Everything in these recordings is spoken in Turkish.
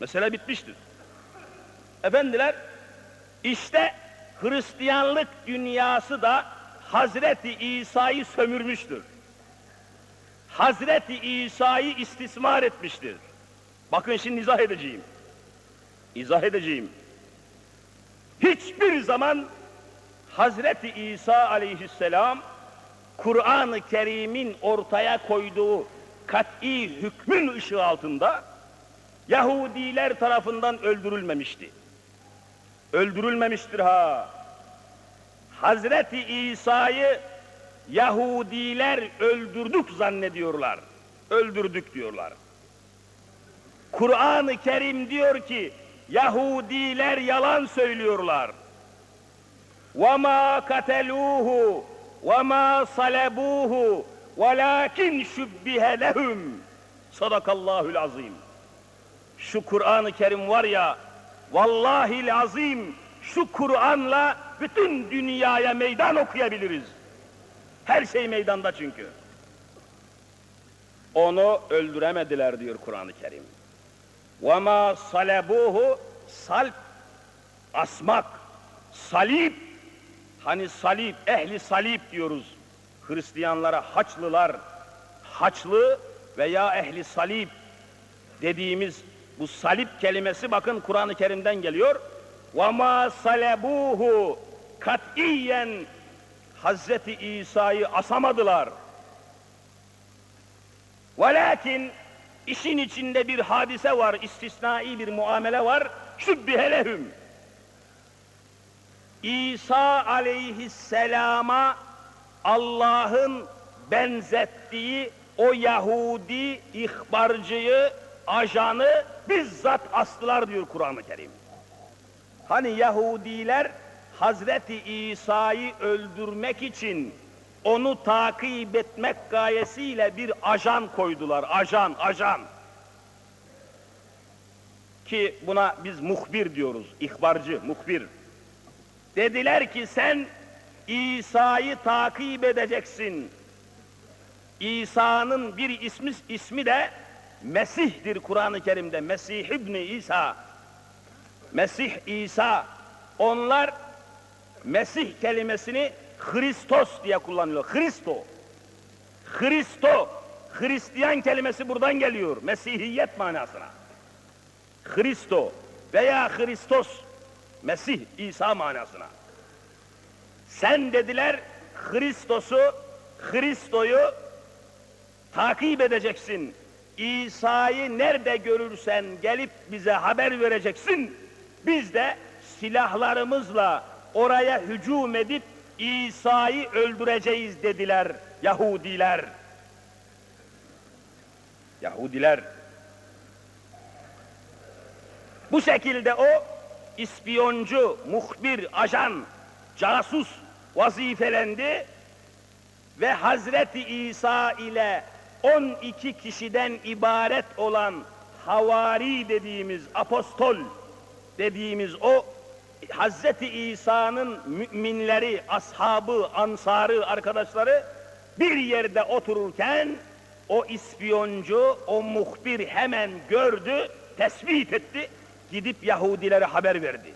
Mesele bitmiştir. Efendiler, işte Hristiyanlık dünyası da Hazreti İsa'yı sömürmüştür. Hazreti İsa'yı istismar etmiştir. Bakın şimdi izah edeceğim. İzah edeceğim. Hiçbir zaman Hazreti İsa aleyhisselam Kur'an-ı Kerim'in ortaya koyduğu kat'i hükmün ışığı altında Yahudiler tarafından öldürülmemişti. Öldürülmemiştir ha. Hazreti İsa'yı Yahudiler öldürdük zannediyorlar. Öldürdük diyorlar. Kur'an-ı Kerim diyor ki Yahudiler yalan söylüyorlar. وَمَا قَتَلُوهُ وَمَا صَلَبُوهُ وَلَاكِنْ شُبِّهَ لَهُمْ Sadakallahül azim. Şu Kur'an-ı Kerim var ya, vallahi azim, şu Kur'an'la bütün dünyaya meydan okuyabiliriz. Her şey meydanda çünkü. Onu öldüremediler diyor Kur'an-ı Kerim. وَمَا صَلَبُوهُ Salp, asmak, salip, hani salip, ehli salip diyoruz. Hristiyanlara haçlılar, haçlı veya ehli salip dediğimiz bu salip kelimesi bakın Kur'an-ı Kerim'den geliyor. وَمَا صَلَبُوهُ katiyen Hazreti İsa'yı asamadılar. Velakin işin içinde bir hadise var, istisnai bir muamele var. Şübbihe lehum. İsa aleyhisselama Allah'ın benzettiği o Yahudi ihbarcıyı, ajanı bizzat astılar diyor Kur'an-ı Kerim. Hani Yahudiler Hazreti İsa'yı öldürmek için onu takip etmek gayesiyle bir ajan koydular. Ajan, ajan. Ki buna biz muhbir diyoruz. ihbarcı, muhbir. Dediler ki sen İsa'yı takip edeceksin. İsa'nın bir ismi, ismi de Mesih'tir Kur'an-ı Kerim'de. Mesih İbni İsa. Mesih İsa. Onlar Mesih kelimesini Hristos diye kullanıyor. Hristo. Hristo. Hristiyan kelimesi buradan geliyor. Mesihiyet manasına. Hristo veya Hristos. Mesih, İsa manasına. Sen dediler Hristos'u, Hristo'yu takip edeceksin. İsa'yı nerede görürsen gelip bize haber vereceksin. Biz de silahlarımızla oraya hücum edip İsa'yı öldüreceğiz dediler Yahudiler. Yahudiler. Bu şekilde o ispiyoncu, muhbir, ajan, casus vazifelendi ve Hazreti İsa ile 12 kişiden ibaret olan havari dediğimiz apostol dediğimiz o Hazreti İsa'nın müminleri, ashabı, ansarı, arkadaşları bir yerde otururken o ispiyoncu, o muhbir hemen gördü, tespit etti, gidip Yahudilere haber verdi.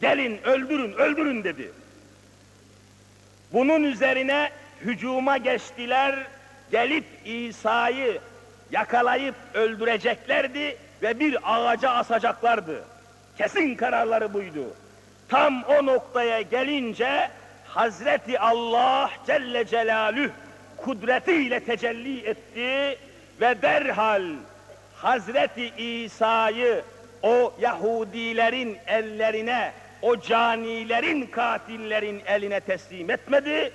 Gelin öldürün, öldürün dedi. Bunun üzerine hücuma geçtiler, gelip İsa'yı yakalayıp öldüreceklerdi ve bir ağaca asacaklardı. Kesin kararları buydu. Tam o noktaya gelince Hazreti Allah Celle Celaluhu kudretiyle tecelli etti ve derhal Hazreti İsa'yı o Yahudilerin ellerine, o canilerin, katillerin eline teslim etmedi.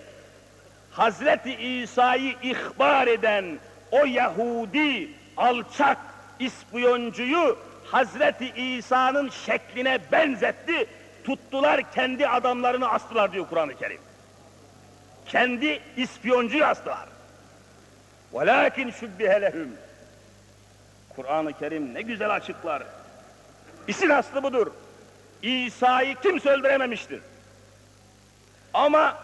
Hazreti İsa'yı ihbar eden o Yahudi alçak ispiyoncuyu Hazreti İsa'nın şekline benzetti. Tuttular kendi adamlarını astılar diyor Kur'an-ı Kerim. Kendi ispiyoncuyu astılar. Velakin şübbihe lehum. Kur'an-ı Kerim ne güzel açıklar. İşin aslı budur. İsa'yı kimse öldürememiştir. Ama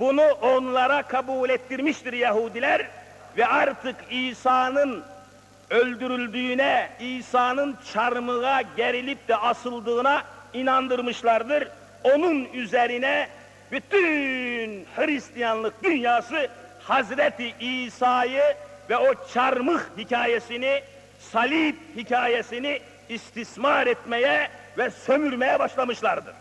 bunu onlara kabul ettirmiştir Yahudiler ve artık İsa'nın öldürüldüğüne, İsa'nın çarmıha gerilip de asıldığına inandırmışlardır. Onun üzerine bütün Hristiyanlık dünyası Hazreti İsa'yı ve o çarmıh hikayesini, salip hikayesini istismar etmeye ve sömürmeye başlamışlardır.